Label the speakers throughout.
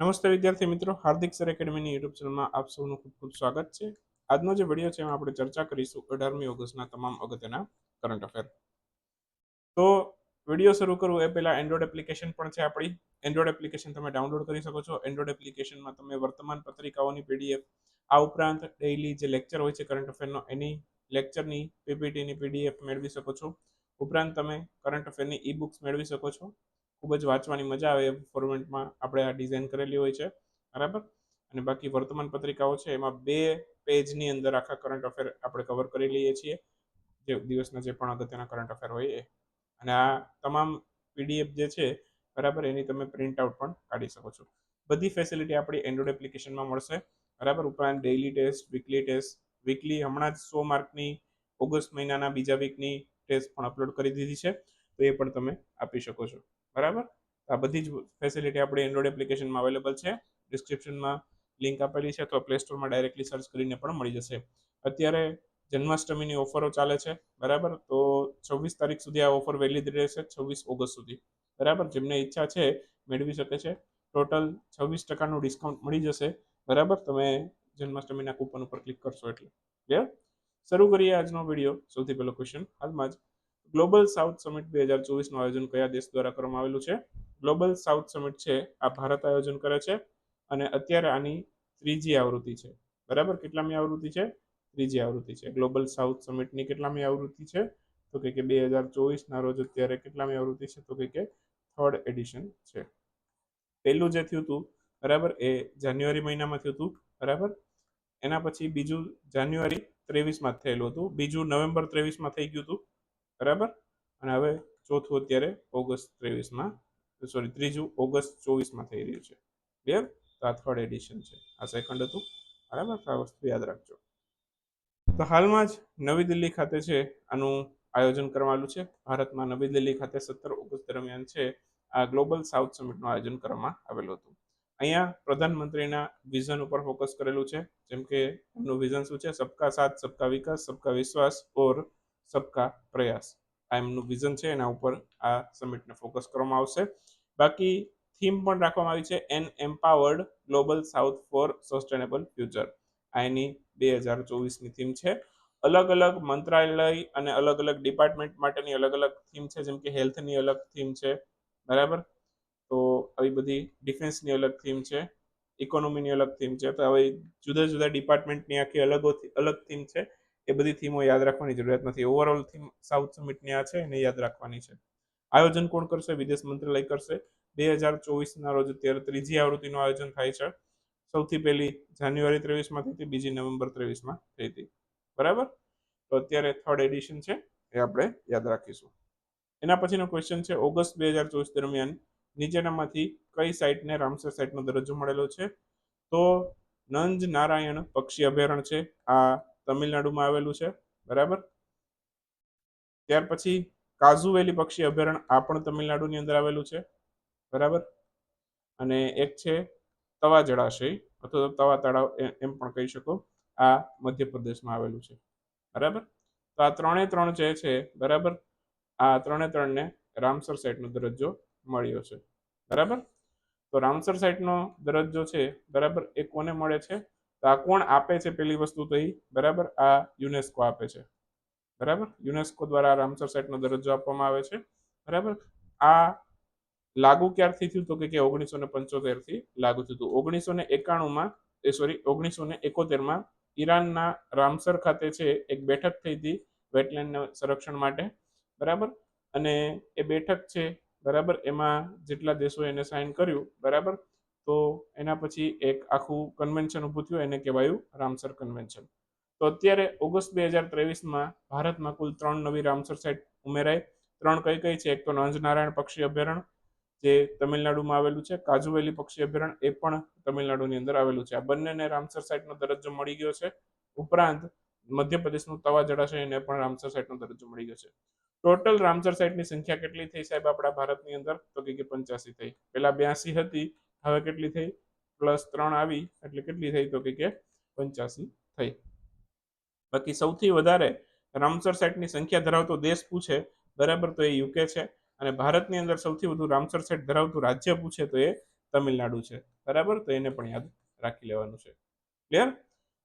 Speaker 1: નમસ્તે વિદ્યાર્થી મિત્રો, હાર્દિક સર એકેડમીની યુટ્યુબ ચેનલમાં આપ સૌનું ખૂબ ખૂબ સ્વાગત છે. આજનો જે વીડિયો છે એમાં આપણે ચર્ચા કરીશું અઢારમી ઓગસ્ટના તમામ અગત્યના કરંટ અફેર તો વીડિયો શરૂ કરવું એ પહેલા એન્ડ્રોઇડ એપ્લિકેશન પણ છે આપણી. એન્ડ્રોઈડ એપ્લિકેશન તમે ડાઉનલોડ કરી શકો છો. એન્ડ્રોઈડ એપ્લિકેશનમાં તમે વર્તમાન પત્રિકાઓની પીડીએફ આ ઉપરાંત ડેઇલી જે લેક્ચર હોય છે કરંટ અફેરનો એની લેક્ચરની પીપીટીની પીડીએફ મેળવી શકો છો. ઉપરાંત તમે કરંટ અફેરની ઈ બુક્સ મેળવી શકો છો. ખૂબ જ વાંચવાની મજા આવે એ ફોર્મેટમાં આપણે આ ડિઝાઇન કરેલી હોય છે. બરાબર? અને બાકી વર્તમાન પત્રિકાઓ છે, એમાં બે પેજની અંદર આખા કરંટ અફેર આપણે કવર કરી લઈએ છીએ. જે દિવસના જે પણ અગત્યના કરંટ અફેર હોય એ. અને આ તમામ પીડીએફ જે છે, બરાબર, એની તમે પ્રિન્ટ આઉટ પણ કાઢી શકો છો. બધી ફેસિલિટી આપણી એન્ડ્રોઈડ એપ્લિકેશનમાં મળશે. બરાબર? ઉપરાંત daily test weekly test weekly હમણાં જ સો માર્કની ઓગસ્ટ મહિનાના બીજા વીકની ટેસ્ટ પણ અપલોડ કરી દીધી છે. તો એ પણ તમે આપી શકો છો. બરાબર? આ બધી જ ફેસિલિટી આપણી એન્ડ્રોઈડ એપ્લિકેશનમાં અવેલેબલ છે. ડિસ્ક્રિપ્શનમાં લિંક આપેલી છે અથવા પ્લે સ્ટોરમાં ડાયરેક્ટલી સર્ચ કરીને પણ મળી જશે. અત્યારે જન્માષ્ટમીની ઓફરો ચાલે છે, બરાબર? તો છવ્વીસ તારીખ સુધી આ ઓફર વેલિડ રહેશે, છવ્વીસ ઓગસ્ટ સુધી. બરાબર? જેમને ઈચ્છા છે, મેળવી શકે છે. ટોટલ છવ્વીસ ટકાનું ડિસ્કાઉન્ટ મળી જશે, બરાબર? તમે જન્માષ્ટમીના કૂપન ઉપર ક્લિક કરશો એટલે. ક્લિયર શરૂ કરીએ આજનો વીડિયો સૌથી પહેલો ક્વેશ્ચન હાલમાં જ ગ્લોબલ સાઉથ સમિટ બે હજાર ચોવીસનું આયોજન કયા દેશ દ્વારા કરવામાં આવેલું છે? ગ્લોબલ સાઉથ સમિટ છે, આ ભારત આયોજન કરે છે અને અત્યારે આની ત્રીજી આવૃત્તિ છે. બરાબર? કેટલામી આવૃત્તિ છે? ત્રીજી આવૃત્તિ છે. ગ્લોબલ સાઉથ સમિટની કેટલામી આવૃત્તિ છે? તો કે બે હજાર ચોવીસના રોજ અત્યારે કેટલામી આવૃત્તિ છે? તો કે થર્ડ એડિશન છે. પહેલું જે થયું હતું, બરાબર? એ જાન્યુઆરી મહિનામાં થયું હતું, બરાબર? એના પછી બીજું જાન્યુઆરી ત્રેવીસમાં થયેલું હતું. બીજું નવેમ્બર ત્રેવીસમાં થઈ ગયું હતું. બરાબર? અને હવે ચોથું અત્યારે ઓગસ્ટ ત્રેવીસમાં સોરી ત્રીજું ઓગસ્ટ ચોવીસમાં થઈ રહ્યું છે. ક્લિયર તો આ થર્ડ એડિશન છે. આ સેકન્ડ હતું. બરાબર? આ વસ્તુ યાદ રાખજો. તો હાલમાં જ નવી દિલ્હી ખાતે છે આનું આયોજન કરવાનું છે. ભારતમાં નવી દિલ્હી ખાતે સત્તર ઓગસ્ટ દરમિયાન છે આ ગ્લોબલ સાઉથ સમિટનું આયોજન કરવામાં આવેલું હતું. અહીંયા પ્રધાનમંત્રીના વિઝન ઉપર ફોકસ કરેલું છે. જેમ કે એમનું વિઝન શું છે? સબકા સાથ, સબકા વિકાસ, સબકા વિશ્વાસ, ઓર સબકા પ્રયાસ. આ એમનું વિઝન છે, એના ઉપર આ સમિટને ફોકસ કરવામાં આવશે. બાકી થીમ પણ રાખવામાં આવી છે an empowered global south for sustainable future આ એની બે હજાર ચોવીસની થીમ છે. અલગ અલગ મંત્રાલય અને અલગ અલગ ડિપાર્ટમેન્ટ માટેની અલગ અલગ થીમ છે, જેમ કે હેલ્થની અલગ થીમ છે, બરાબર? તો આવી બધી ડિફેન્સની અલગ થીમ છે ઇકોનોમીની અલગ થીમ છે, તો હવે જુદા જુદા ડિપાર્ટમેન્ટની આખી અલગ અલગ થીમ છે. એ બધી થીમો યાદ રાખવાની જરૂરિયાત નથી. ઓવરઓલ થીમ સાઉથ સમિટની આ છે એને યાદ રાખવાની છે. આયોજન કોણ કરશે? વિદેશ મંત્રાલય કરશે. બે હજાર ચોવીસના રોજ અત્યારે ત્રીજી આવૃત્તિનું આયોજન થાય છે. સૌથી પહેલી જાન્યુઆરી ત્રેવીસમાં થઈ હતી, બીજી નવેમ્બર ત્રેવીસમાં થઈ હતી. બરાબર? તો અત્યારે થર્ડ એડિશન છે, એ આપણે યાદ રાખીશું. એના પછીનો ક્વેશ્ચન છે, ઓગસ્ટ બે હજાર ચોવીસ દરમિયાન નીચેનામાંથી કઈ સાઇટને રામસર સાઇટનો દરજ્જો મળેલો છે? તો નંજ નારાયણ પક્ષી અભયારણ્ય છે. આ તમિલનાડુમાં આવેલું છે, બરાબર? ત્યાર પછી કાઝુવેલી પક્ષી અભયારણ્ય આ પણ તમિલનાડુની અંદર આવેલું છે, બરાબર? અને એક છે તવા જળાશય, અથવા તવા તળાવ એમ પણ કહી શકો, આ મધ્યપ્રદેશમાં આવેલું છે, બરાબર? તો આ ત્રણે ત્રણ જે છે, બરાબર? આ ત્રણે ત્રણને રામસર સાઇટનો દરજ્જો મળ્યો છે, બરાબર? તો રામસર સાઇટનો દરજ્જો છે, બરાબર? એ કોને મળે છે? તો આ કોણ આપે છે પેલી વસ્તુ તો એ બરાબર? આ યુનેસ્કો આપે છે. બરાબર? યુનેસ્કો દ્વારા રામસર સાઇટનો દરજ્જો આપવામાં આવે છે. બરાબર? આ લાગુ ક્યારથી થયું તો કે ઓગણીસો ને પંચોતેરથી લાગુ થયું હતું. ઓગણીસો ને એકાણુંમાં, એ સોરી ઓગણીસો ને એકોતેરમાં ઈરાનના રામસર ખાતે છે એક બેઠક થઈ હતી વેટલેન્ડ સંરક્ષણ માટે. બરાબર? અને એ બેઠક છે, બરાબર? એમાં જેટલા દેશોએ એને સાઇન કર્યું, બરાબર? તો એના પછી એક આખું કન્વેન્શન ઊભું થયું, એને કહેવાયું રામસર કન્વેન્શન તો અત્યારે ઓગસ્ટ બે હજાર ત્રેવીસમાં ભારતમાં કુલ ત્રણ નવી રામસર સાઇટ ઉમેરાય ત્રણ કઈ કઈ છે? એક તો નંજનારાયણ પક્ષી અભયારણ્ય, જે તમિલનાડુમાં આવેલું છે. કાજુવેલી પક્ષી અભયારણ્ય એ પણ તમિલનાડુની અંદર આવેલું છે. આ બંનેને રામસર સાઇટનો દરજ્જો મળી ગયો છે. ઉપરાંત મધ્યપ્રદેશનું તવા જળાશય એને પણ રામસર સાઇટનો દરજ્જો મળી ગયો છે. ટોટલ રામસર સાઇટની સંખ્યા કેટલી થઈ સાહેબ આપણા ભારતની અંદર? તો કે પંચ્યાસી થઈ. પેલા બ્યાસી હતી હવે કેટલી થઈ? પ્લસ ત્રણ આવી, એટલે કેટલી થઈ? તો કે પંચ્યાસી થઈ. બાકી સૌથી વધારે રામસર સેટની સંખ્યા ધરાવતો દેશ પૂછે, બરાબર તો એ યુકે છે. અને ભારતની અંદર સૌથી વધુ રામસર સેટ ધરાવતું રાજ્ય પૂછે તો એ તમિલનાડુ છે. બરાબર? તો એને પણ યાદ રાખી લેવાનું છે. ક્લિયર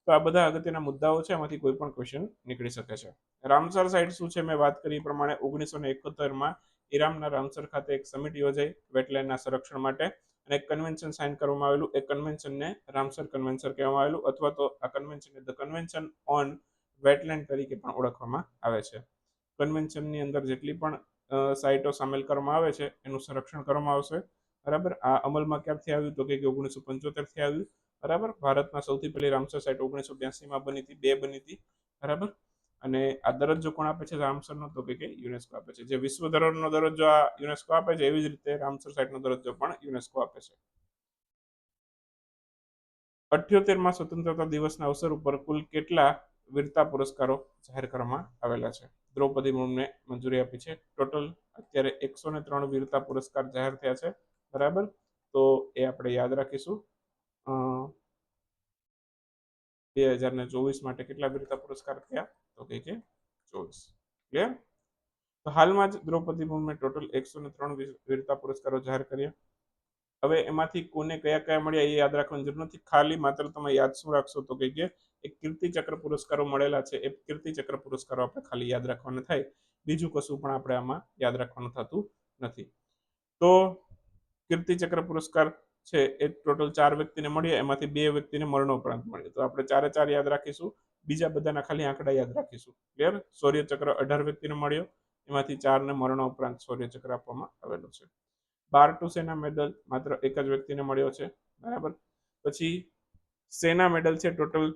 Speaker 1: તો આ બધા અગત્યના મુદ્દાઓ છે એમાંથી કોઈ પણ ક્વેશ્ચન નીકળી શકે છે. રામસર સાઇટ શું છે? મેં વાત કરી પ્રમાણે ઓગણીસો ને એકોતેરમાં ઈરામના રામસર ખાતે એક સમિટ યોજાઈ, વેટલેન્ડના સંરક્ષણ માટે. અને એક કન્વેન્શન સાઇન કરવામાં આવેલું, એ કન્વેન્શનને રામસર કન્વેન્શન કહેવામાં આવેલું, અથવા તો આ કન્વેન્શનને ધ કન્વેન્શન ઓન વેટલેન્ડ તરીકે પણ ઓળખવામાં આવે છે. કન્વેન્શનની અંદર જેટલી પણ સાઇટો સામેલ કરવામાં આવે છે, એનું સંરક્ષણ કરવામાં આવશે. બરાબર? આ અમલમાં ક્યારથી આવ્યું? તો કે ઓગણીસો પંચોતેરથી આવ્યું. બરાબર? ભારતમાં સૌથી પહેલી રામસર સાઇટ ઓગણીસો બ્યાસીમાં બની હતી, બે બની હતી. બરાબર? અને આ દરજ્જો કોણ આપે છે? રામસરનો તો કે યુનેસ્કો આપે છે. જે વિશ્વ ધરોહરનો દરજ્જો આ યુનેસ્કો આપે છે, એવી જ રીતે રામસર સાઇટનો દરજ્જો પણ યુનેસ્કો આપે છે. અઠ્યોતેરમાં સ્વતંત્રતા દિવસના અવસર ઉપર કુલ કેટલા વીરતા પુરસ્કારો જાહેર કરવામાં આવેલા છે? દ્રૌપદી મુર્મુને મંજૂરી આપી છે. ટોટલ અત્યારે એકસો ને ત્રણ વીરતા પુરસ્કાર જાહેર થયા છે. બરાબર? તો એ આપણે યાદ રાખીશું. બે હજાર ને ચોવીસ માટે કેટલા વીરતા પુરસ્કાર થયા? તો કે કે ચોવીસ. ક્લિયર તો હાલમાં જ દ્રૌપદી મુર્મુએ ટોટલ એકસો ને ત્રણ વીરતા પુરસ્કારો જાહેર કર્યા. હવે એમાંથી કોને કયા કયા મળ્યા એ યાદ રાખવાની જરૂર નથી. ખાલી માત્ર તમે યાદ શું રાખશો તો કે એક કીર્તિ ચક્ર પુરસ્કારો મળેલા છે. એ કીર્તિ ચક્ર પુરસ્કારો આપણે ખાલી યાદ રાખવાના થાય. બીજું કશું પણ આપણે આમાં યાદ રાખવાનું થતું નથી. તો કીર્તિ ચક્ર પુરસ્કાર છે, એ ટોટલ ચાર વ્યક્તિને મળ્યા એમાંથી બે વ્યક્તિને મરણોપરાંત મળ્યો તો આપણે ચારે ચાર યાદ રાખીશું, બીજા બધાના ખાલી આંકડા યાદ રાખીશું. ક્લિયર શૌર્યચક્ર અઢાર વ્યક્તિને મળ્યો, એમાંથી ચારને મરણોપરાંત શૌર્ય ચક્ર આપવામાં આવેલો છે. બાર ટુ સેના મેડલ, માત્ર એક જ વ્યક્તિને મળ્યો છે, બરાબર? પછી સેના મેડલ છે ટોટલ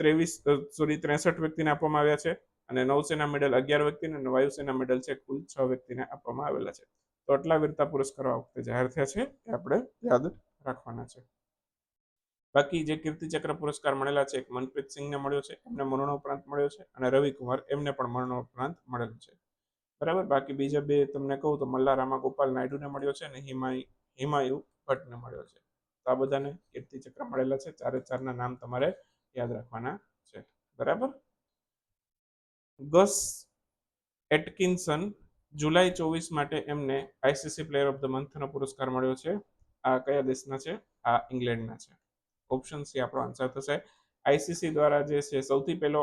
Speaker 1: ત્રેવીસ સોરી ત્રેસઠ વ્યક્તિને આપવામાં આવ્યા છે, અને નૌસેના મેડલ અગિયાર વ્યક્તિને અને વાયુસેના મેડલ છે, કુલ છ વ્યક્તિને આપવામાં આવેલા છે. તો આટલા વીરતા પુરસ્કારો આ વખતે જાહેર થયા છે, એ આપણે યાદ રાખવાના છે. બાકી જે કીર્તિચક્ર પુરસ્કાર મળેલા છે, એક મનપ્રીત સિંહને મળ્યો છે, એમને મરણોપરાંત મળ્યો છે અને રવિકુમાર એમને પણ મરણોપરાંત મળેલું છે. બરાબર? બાકી બીજા બે તમને કહું તો મલ્લા રામા ગોપાલ નાયડુને મળ્યો છે અને હિમાય, હિમાયુ ભટ્ટને મળ્યો છે. તો આ બધાને કીર્તિચક્ર મળેલા છે. ચારે ચારના નામ તમારે યાદ રાખવાના છે. બરાબર? ગસ એટકિન્સન જુલાઈ ચોવીસ માટે એમને આઈસીસી પ્લેયર ઓફ ધ મંથનો પુરસ્કાર મળ્યો છે. આ કયા દેશના છે? આ ઇંગ્લેન્ડના છે. ઓપ્શન સી આપણો આન્સર થશે. આઈસીસી દ્વારા જે છે, સૌથી પહેલો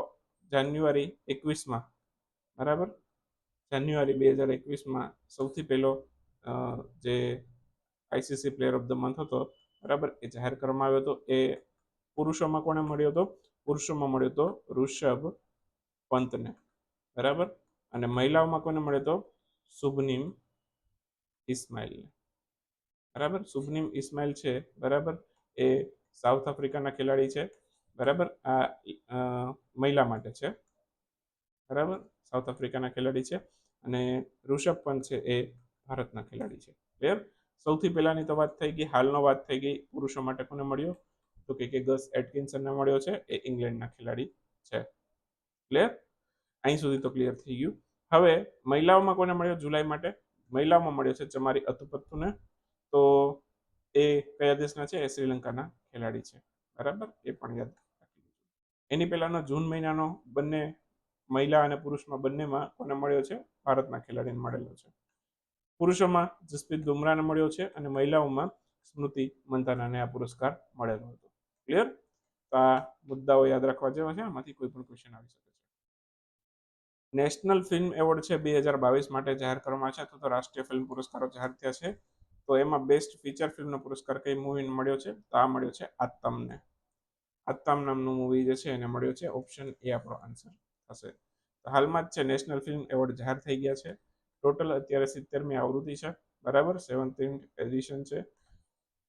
Speaker 1: જાન્યુઆરી એકવીસમાં, બરાબર? જાન્યુઆરી બે હજાર એકવીસમાં સૌથી પહેલો જે ICC player of the month હતો, બરાબર? એ જાહેર કરવામાં આવ્યો હતો. એ પુરુષોમાં કોને મળ્યો હતો? પુરુષોમાં મળ્યો હતો ઋષભ પંતને, બરાબર? અને મહિલાઓમાં કોને મળ્યો હતો? શુભનીમ ઇસ્માઇલને બરાબર? શુભનીમ ઇસ્માઇલ છે, બરાબર? એ સાઉથ આફ્રિકાના ખેલાડી છે, બરાબર? આ મહિલા માટે છે, બરાબર? સાઉથ આફ્રિકાના ખેલાડી છે અને ઋષભ પંત છે, એ ભારતના ખેલાડી છે. ક્લિયર સૌથી પહેલાની તો વાત થઈ ગઈ, હાલનો વાત થઈ ગઈ, પુરુષો માટે કોને મળ્યો? તો કે ગસ એટકિન્સનને મળ્યો છે, એ ઇંગ્લેન્ડના ખેલાડી છે. ક્લિયર અહીં સુધી તો ક્લિયર થઈ ગયું. હવે મહિલાઓમાં કોને મળ્યો? જુલાઈ માટે. મહિલાઓમાં મળ્યો છે, ચમારી અતુપત્તુને. તો એ કયા દેશના છે? એ શ્રીલંકાના ખેલાડી છે. બરાબર? એ પણ યાદ એની પહેલાનો જૂન મહિનાનો બંને મહિલા અને પુરુષમાં બંનેમાં કોને મળ્યો છે? ભારતના ખેલાડીને મળેલો છે. પુરુષોમાં જસપ્રીત બુમરાને મળ્યો છે અને મહિલાઓમાં સ્મૃતિ મંધાનાને આ પુરસ્કાર મળેલો હતો. ક્લિયર તો આ મુદ્દાઓ યાદ રાખવા જેવા છે. આમાંથી કોઈ પણ ક્વેશ્ચન આવી શકે છે. નેશનલ ફિલ્મ એવોર્ડ છે બે હજાર બાવીસ માટે જાહેર કરવામાં છે. તો રાષ્ટ્રીય ફિલ્મ પુરસ્કારો જાહેર થયા છે. તો એમાં બેસ્ટ ફીચર ફિલ્મનો પુરસ્કાર કઈ મૂવીને મળ્યો છે? તો આ મળ્યો છે આત્તમને. આત્તમ નામનું મૂવી જે છે એને મળ્યો છે ઓપ્શન એ આપણો આન્સર થશે. તો હાલમાં જ છે નેશનલ ફિલ્મ એવોર્ડ જાહેર થઈ ગયા છે. ટોટલ અત્યારે સિત્તેરમી આવૃત્તિ છે. બરાબર? સેવન્ટીન એડિશન છે.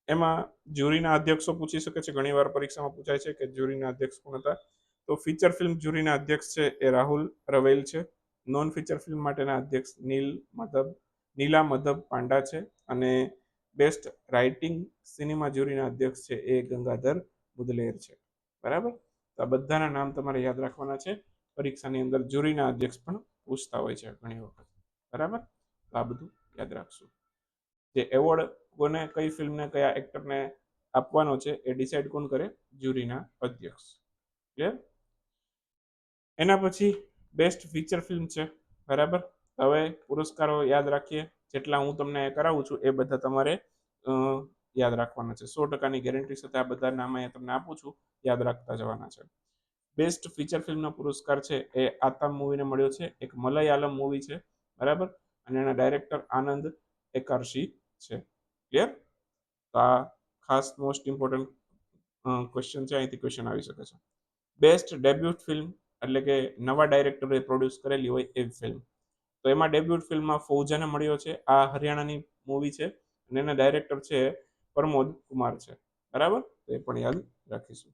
Speaker 1: એમાં જ્યુરીના અધ્યક્ષો પૂછી શકે છે. ઘણીવાર પરીક્ષામાં પૂછાય છે કે જ્યુરીના અધ્યક્ષ કોણ હતા? તો ફીચર ફિલ્મ જ્યુરીના અધ્યક્ષ છે એ રાહુલ રવેલ છે. નોન ફીચર ફિલ્મ માટેના અધ્યક્ષ નીલ મધબ નીલા મધબ પાંડા છે અને બેસ્ટ રાઇટિંગ સિનેમા જ્યુરીના અધ્યક્ષ છે એ ગંગાધર મુદલેર છે. બરાબર? તો આ બધાના નામ તમારે યાદ રાખવાના છે. પરીક્ષાની અંદર જ્યુરીના અધ્યક્ષ પણ પૂછતા હોય છે ઘણી વખત. બરાબર? તો આ બધું યાદ રાખશું. જે એવોર્ડ કોને, કઈ ફિલ્મને, કયા એક્ટરને આપવાનો છે એ ડિસાઇડ કોણ કરે? જ્યુરીના અધ્યક્ષ. ક્લિયર? એના પછી બેસ્ટ ફીચર ફિલ્મ છે. બરાબર? હવે પુરસ્કારો યાદ રાખીએ. જેટલા હું તમને કરાવું છું એ બધા તમારે યાદ રાખવાના છે. સો ટકાની ગેરંટી સાથે આ બધા નામ અહીંયા તમને આપું છું. યાદ રાખતા જવાના છે. બેસ્ટ ફીચર ફિલ્મનો પુરસ્કાર છે એ આતામ મૂવીને મળ્યો છે. એક મલયાલમ મૂવી છે. બરાબર? અને એના ડાયરેક્ટર આનંદ એકાર્શી છે. ક્લિયર? તો આ ખાસ મોસ્ટ ઇમ્પોર્ટન્ટ ક્વેશ્ચન છે. અહીંથી ક્વેશ્ચન આવી શકે છે. બેસ્ટ ડેબ્યુટ ફિલ્મ એટલે કે નવા ડાયરેક્ટરે પ્રોડ્યુસ કરેલી હોય એવી ફિલ્મ. તો એમાં ડેબ્યુટ ફિલ્મમાં ફૌજાને મળ્યો છે. આ હરિયાણાની મૂવી છે અને એના ડાયરેક્ટર છે પ્રમોદ કુમાર છે. બરાબર? તો એ પણ યાદ રાખીશું.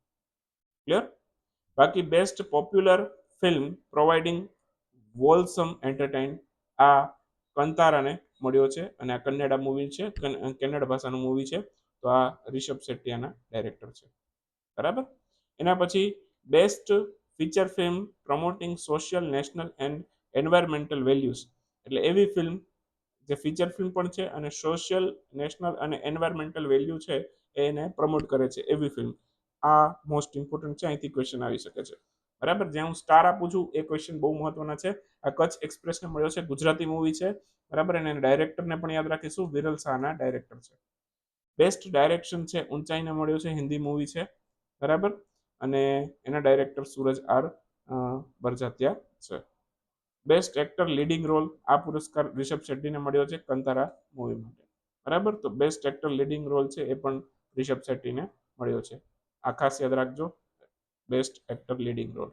Speaker 1: ક્લિયર બાકી best popular film providing wholesome entertain આ કંતારાને મળ્યો છે અને આ કન્નડા મૂવી છે કન્નડ ભાષાનું મૂવી છે. તો આ રિષભ શેટ્ટીયાના ડાયરેક્ટર છે. બરાબર? એના પછી best feature film promoting social national and environmental values એટલે એવી ફિલ્મ જે ફીચર ફિલ્મ પણ છે અને સોશિયલ નેશનલ અને એન્વાયરમેન્ટલ વેલ્યુ છે, એ એને પ્રમોટ કરે છે એવી ફિલ્મ આ મોસ્ટ ઇમ્પોર્ટન્ટ છે, અહીંથી ક્વેશ્ચન આવી શકે છે. બરાબર? જ્યાં હું સ્ટાર આપું છું, એ ક્વેશ્ચન બહુ મહત્વના છે. આ કચ્છ એક્સપ્રેસને મળ્યો છે, ગુજરાતી મૂવી છે. બરાબર? અને ડાયરેક્ટરને પણ યાદ રાખીશું, વિરલ શાહના ડાયરેક્ટર છે. બેસ્ટ ડાયરેક્શન છે, ઊંચાઈને મળ્યો છે, હિન્દી મૂવી છે. બરાબર? અને એના ડાયરેક્ટર સૂરજ આર બરજાત્યા છે. બેસ્ટ એક્ટર લીડિંગ રોલ આ પુરસ્કાર રિષભ શેટ્ટીને મળ્યો છે કંતારા મૂવી માટે. બરાબર? તો બેસ્ટ એક્ટર લીડિંગ રોલ છે એ પણ રિષભ શેટ્ટીને મળ્યો છે. આ ખાસ યાદ રાખજો બેસ્ટ એક્ટર લીડિંગ રોલ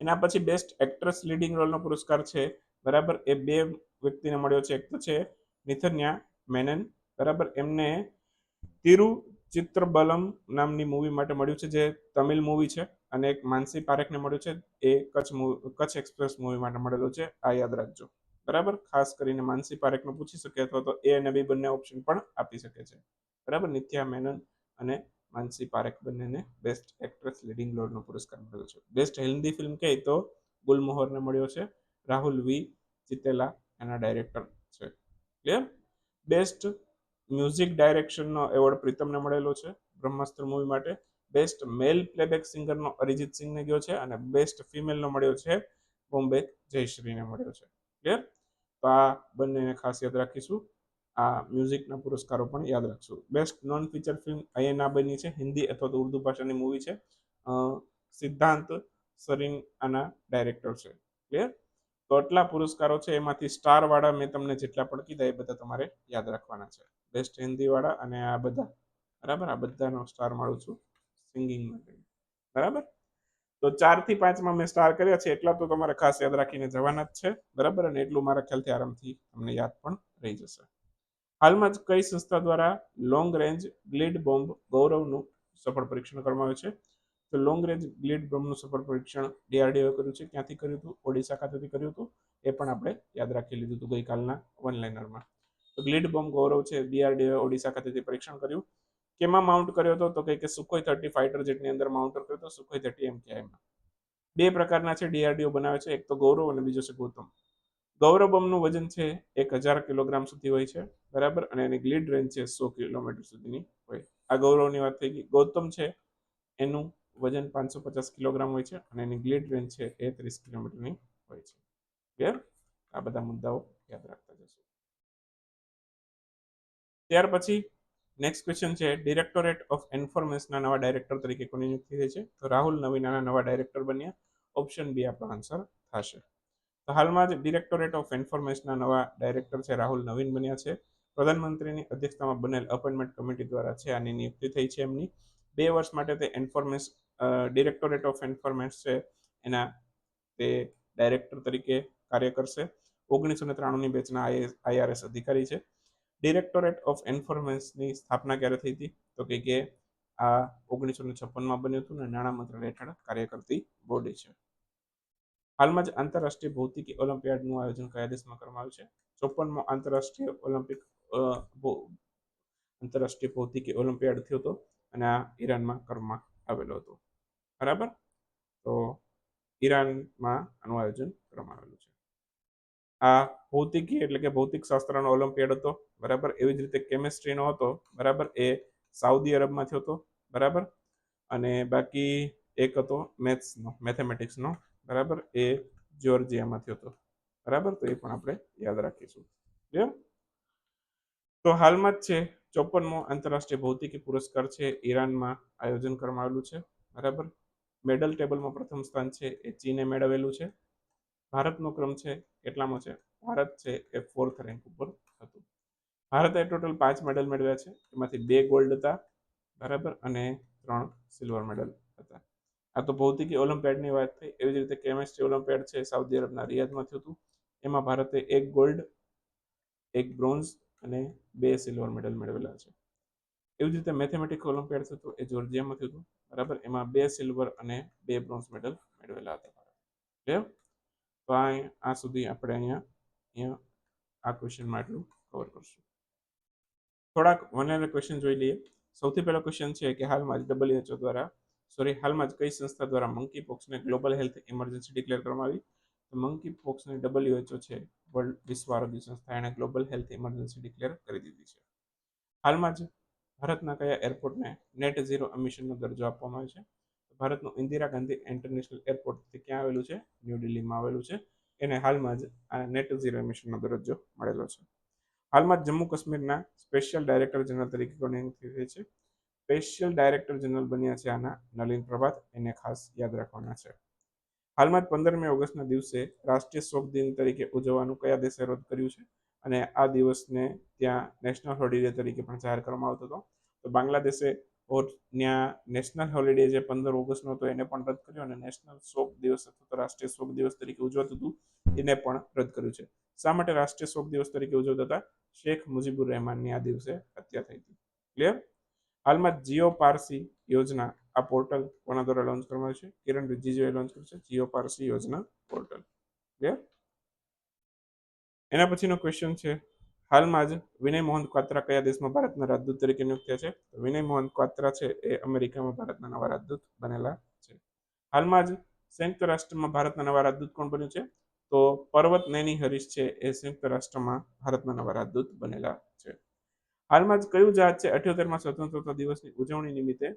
Speaker 1: એના પછી બેસ્ટ એક્ટ્રેસ લીડિંગ રોલનો પુરસ્કાર છે, બરાબર? એ બે વ્યક્તિને મળ્યો છે. એક તો છે મિથન્યા મેનન, બરાબર? એમને તિરુ ચિત્રબલમ નામની મૂવી માટે મળ્યું છે, જે તમિલ મૂવી છે. અને એક માનસી પારેખને મળ્યું છે. એ કચ્છ કચ્છ એક્સપ્રેસ મૂવી માટે મળેલો છે. આ યાદ રાખજો. બરાબર? ખાસ કરીને માનસી પારેખને પૂછી શકે અથવા તો એ અને બી બંને ઓપ્શન પણ આપી શકે છે. બરાબર? નિત્યા મેનન અને માનસી પારેખ બંનેને બેસ્ટ એક્ટ્રેસ લીડિંગ રોલનો પુરસ્કાર મળ્યો છે. બેસ્ટ હિન્દી ફિલ્મ કહે તો ગુલમોહરને મળ્યો છે. રાહુલ વી ચિતેલા એના ડાયરેક્ટર છે. ક્લિયર? બેસ્ટ મ્યુઝિક ડાયરેક્શનનો એવોર્ડ પ્રીતમને મળેલો છે બ્રહ્માસ્ત્ર મૂવી માટે. બેસ્ટ મેલ પ્લેબેક સિંગરનો અરિજિત સિંહને ગયો છે અને બેસ્ટ ફિમેલનો મળ્યો છે બોમ્બે જયશ્રીને મળ્યો છે. ક્લિયર તો આ બંનેને ખાસ યાદ રાખીશું. આ મ્યુઝિકના પુરસ્કારો પણ યાદ રાખશું. બેસ્ટ નોન ફીચર ફિલ્મ અહીંયા ના બની છે. હિન્દી અથવા તો ઉર્દુ ભાષાની મૂવી છે. સિદ્ધાંત સરીન આના ડાયરેક્ટર છે. ક્લિયર તો આટલા પુરસ્કારો છે. એમાંથી સ્ટારવાળા મેં તમને જેટલા પણ કીધા એ બધા તમારે યાદ રાખવાના છે. બેસ્ટ હિન્દીવાળા અને આ બધા. બરાબર? આ બધાનો સ્ટાર માળું છું. સિંગિંગ માટે. બરાબર? તો ચારથી પાંચમાં મેં સ્ટાર કર્યા છે, એટલા તો તમારે ખાસ યાદ રાખીને જવાના જ છે. બરાબર? અને એટલું મારા ખ્યાલથી આરામથી તમને યાદ પણ રહી જશે. હાલમાં જ કઈ સંસ્થા દ્વારા લોંગ રેન્જ ગ્લિડ બોમ્બ ગૌરવનું સફળ પરીક્ષણ કરવામાં આવ્યું છે? તો લોંગ રેન્જ ગ્લિડ બોમ્બનું સફળ પરીક્ષણ ડીઆરડીઓએ કર્યું છે. ક્યાંથી કર્યું હતું? ઓડિશા ખાતેથી કર્યું હતું? એ પણ આપણે યાદ રાખી લીધું હતું ગઈકાલના ઓનલાઇનરમાં તો ગ્લિડ બોમ્બ ગૌરવ છે ડીઆરડીઓએ ઓડિશા ખાતેથી પરીક્ષણ કર્યું. કેમાં માઉન્ટ કર્યો હતો? તો કે સુખોઈ થર્ટી ફાઇટર જેટની અંદર માઉન્ટ કર્યો હતો સુખોઈ થર્ટી એમ કેઆઈમાં બે પ્રકારના છે ડીઆરડીઓ બનાવે છે. એક તો ગૌરવ અને બીજો છે ગૌતમ. ગૌરવ બમનું વજન છે એક હજાર કિલોગ્રામ સુધી હોય છે, બરાબર? અને એની ગ્લીડ રેન્જ છે સો કિલોમીટર સુધીની હોય. આ ગૌરવની વાત થઈ ગઈ. ગૌતમ છે, એનું વજન પાંચસો પચાસ કિલોગ્રામ હોય છે અને એની ગ્લીડ રેન્જ છે એ ત્રીસ કિલોમીટરની હોય છે. ક્લિયર આ બધા મુદ્દાઓ યાદ રાખતા જશો. ત્યાર પછી નેક્સ્ટ ક્વેશ્ચન છે ડિરેક્ટોરેટ ઓફ એન્ફોર્મેશનના નવા ડાયરેક્ટર તરીકે કોની નિયુક્તિ થઈ છે? તો રાહુલ નવીનાના નવા ડાયરેક્ટર બન્યા. ઓપ્શન બી આપણો આન્સર થશે. તો હાલમાં જ ડિરેક્ટોરેટ ઓફ એન્ફોર્મેશનના નવા ડાયરેક્ટર છે, રાહુલ નવીન બન્યા છે. પ્રધાનમંત્રીની અધ્યક્ષતામાં બનેલ અપોઇન્ટમેન્ટ કમિટી દ્વારા છે, આની નિયુક્તિ થઈ છે એમની. બે વર્ષ માટે તે એન્ફોર્મેશ ડિરેક્ટોરેટ ઓફ એન્ફોર્મેશ છે, એના તે ડાયરેક્ટર તરીકે કાર્ય કરશે. ઓગણીસો ને ત્રાણુંની બેચના આઈઆરએસ અધિકારી છે. ડિરેક્ટોરેટ ઓફ એન્ફોર્મેન્સની સ્થાપના ક્યારે થઈ હતી? તો કે કે આ ઓગણીસો ને છપ્પનમાં બન્યું હતું ને, નાણાં મંત્રાલય હેઠળ કાર્ય કરતી બોડી છે. હાલમાં જ આંતરરાષ્ટ્રીય ભૌતિકી ઓલિમ્પિયાડનું આયોજન કયા દેશમાં કરવામાં આવ્યું છે? ચોપનમો આંતરરાષ્ટ્રીય ઓલિમ્પિક આંતરરાષ્ટ્રીય ભૌતિકી ઓલિમ્પિયાડ થયો હતો અને આ ઈરાનમાં કરવામાં આવેલો હતો. બરાબર? તો ઈરાનમાં આનું આયોજન કરવામાં આવેલું છે. આ ભૌતિકી એટલે કે ભૌતિક શાસ્ત્રનો ઓલિમ્પિયાડ હતો. બરાબર? એવી જ રીતે કેમેસ્ટ્રીનો હતો, બરાબર? એ સાઉદી અરબમાં થયો હતો, બરાબર? અને બાકી એક હતો મેથ્સનો, મેથેમેટિક્સનો, બરાબર? એ જ્યોર્જિયામાં થયો હતો, બરાબર? તો એ પણ આપણે યાદ રાખીશું, ક્લિયર? તો હાલમાં જ છે ચોપનમો આંતરરાષ્ટ્રીય ભૌતિકી પુરસ્કાર છે, ઈરાનમાં આયોજન કરવામાં આવેલું છે, બરાબર? મેડલ ટેબલમાં પ્રથમ સ્થાન છે, એ ચીને મેળવેલું છે. ભારતનો ક્રમ છે, કેટલામાં છે? ભારત છે, એ ફોર્થ રેન્ક ઉપર હતું. ભારતે ટોટલ પાંચ મેડલ મેળવ્યા છે. એમાંથી બે ગોલ્ડ હતા, બરાબર, અને ત્રણ સિલ્વર મેડલ હતા. આ તો ભૌતિકી ઓલિમ્પિયાડની વાત થઈ. એવી જ રીતે કેમેસ્ટ્રી ઓલિમ્પિયાડ છે સાઉદી અરબના રિયાદમાં થયું હતું. એમાં ભારતે એક ગોલ્ડ એક બ્રોન્ઝ અને બે સિલ્વર મેડલ મેળવેલા છે. એવી જ રીતે મેથેમેટિક ઓલિમ્પિયાડ થયું હતું એ જોર્જિયામાં થયું હતું, બરાબર? એમાં બે સિલ્વર અને બે બ્રોન્ઝ મેડલ મેળવેલા હતા ક્લિયર તો આ સુધી આપણે અહીંયા અહીંયા આ ક્વેશ્ચનમાં આટલું કવર કરશું. થોડાક વન એન્ડ ક્વેશ્ચન જોઈ લઈએ. સૌથી પહેલો ક્વેશ્ચન છે કે હાલમાં જ ડબલ્યુએચઓ દ્વારા સોરી હાલમાં જ કઈ સંસ્થા દ્વારા મંકી પોક્સને ગ્લોબલ હેલ્થ ઇમરજન્સી ડિક્લેર કરવામાં આવી? તો મંકી પોક્સને ડબલ્યુએચઓ છે વર્લ્ડ વિશ્વ આરોગ્ય સંસ્થા, એણે ગ્લોબલ હેલ્થ ઇમરજન્સી ડિક્લેર કરી દીધી છે. હાલમાં જ ભારતના કયા એરપોર્ટને નેટ ઝીરો એમિશનનો દરજ્જો આપવામાં આવ્યો છે? ભારતનું ઇન્દિરા ગાંધી ઇન્ટરનેશનલ એરપોર્ટ ક્યાં આવેલું છે, ન્યૂ દિલ્હીમાં આવેલું છે. એને હાલમાં જ આ નેટ ઝીરો એમિશનનો દરજ્જો મળેલો છે. હાલમાં જમ્મુ કાશ્મીરના સ્પેશિયલ ડાયરેક્ટર જનરલ તરીકે નિયુક્તિ થઈ છે. સ્પેશિયલ ડાયરેક્ટર જનરલ બન્યા છે આના નલિન પ્રભાત, એને ખાસ યાદ રાખવાના છે. હાલમાં જ પંદરમી ઓગસ્ટના દિવસે રાષ્ટ્રીય શોક દિન તરીકે ઉજવવાનું કયા દેશે રદ કર્યું છે? અને આ દિવસને ત્યાં નેશનલ હોલિડે તરીકે પણ જાહેર કરવામાં આવતો હતો. તો બાંગ્લાદેશે ત્યાં નેશનલ હોલિડે જે પંદર ઓગસ્ટનો હતો એને પણ રદ કર્યો અને નેશનલ શોક દિવસ અથવા તો રાષ્ટ્રીય શોક દિવસ તરીકે ઉજવાતું હતું, એને પણ રદ કર્યું છે. શા માટે રાષ્ટ્રીય શોક દિવસ તરીકે ઉજવતા હતા? શેખ મુજીબુર રહેમાનની આ દિવસે હત્યા થઈ હતી. ક્લિયર હાલમાં જીઓ પારસી યોજના આ પોર્ટલ કોના દ્વારા લોન્ચ કરવામાં આવ્યું છે? કિરણ રિજિજુએ લોન્ચ કર્યું છે જીઓ પારસી યોજના પોર્ટલ. ક્લિયર એના પછીનો ક્વેશ્ચન છે હાલમાં જ વિનય મોહન ક્વાત્રા કયા દેશમાં ભારતના રાજદૂત તરીકે નિયુક્ત થયા છે વિનય મોહન ક્વાત્રા છે એ અમેરિકામાં ભારતના નવા રાજદૂત બનેલા છે. હાલમાં જ સંયુક્ત રાષ્ટ્રમાં ભારતના નવા રાજદૂત કોણ બન્યું છે? તો પર્વત નૈની હરીશ છે એ સંયુક્ત રાષ્ટ્રમાં ભારતના નવા રાજદૂત બનેલા છે. હાલમાં જ કયું જહાજ છે? અઠ્યોતેરમાં સ્વતંત્રતા દિવસની ઉજવણી નિમિત્તે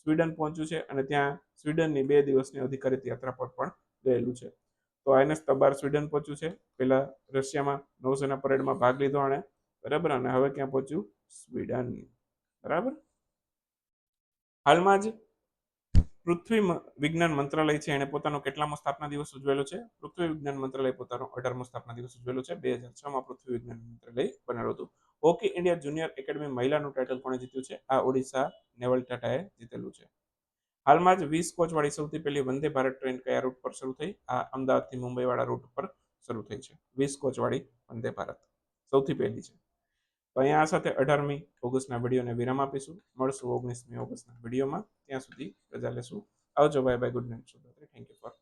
Speaker 1: સ્વીડન પહોંચ્યું છે અને ત્યાં સ્વીડનની બે દિવસની અધિકારિત યાત્રા પર પણ ગયેલું છે. તો આઈએનએસ તબાર સ્વીડન પહોંચ્યું છે. પહેલા રશિયામાં નૌસેના પરેડમાં ભાગ લીધો આણે. બરાબર? અને હવે ક્યાં પહોંચ્યું? સ્વીડન. બરાબર? હાલમાં જ પૃથ્વી વિજ્ઞાન મંત્રાલય છે. એને પોતાનો કેટલામો સ્થાપના દિવસ ઉજવેલો છે. પૃથ્વી વિજ્ઞાન મંત્રાલય પોતાનો અઢારમો સ્થાપના દિવસ ઉજવેલો છે. બે હજાર છમાં પૃથ્વી વિજ્ઞાન મંત્રાલય બનેલું હતું. હોકી ઇન્ડિયા જુનિયર એકેડમી મહિલાનું ટાઇટલ કોણે જીત્યું છે? આ ઓડિશા નેવલ ટાટાએ જીતેલું છે. હાલમાં જ વીસ કોચવાળી સૌથી પહેલી વંદે ભારત ટ્રેન કયા રૂટ પર શરૂ થઈ? આ અમદાવાદથી મુંબઈવાળા રૂટ પર શરૂ થઈ છે. વીસ કોચવાળી વંદે ભારત. સૌથી પહેલી છે. તો અહીંયા આ સાથે અઢારમી ઓગસ્ટના વિડીયોને વિરામ આપીશું. મળશું ઓગણીસમી ઓગસ્ટના વિડીયોમાં. ત્યાં સુધી રજા લેશું. આવજો. Bye bye good night thank you for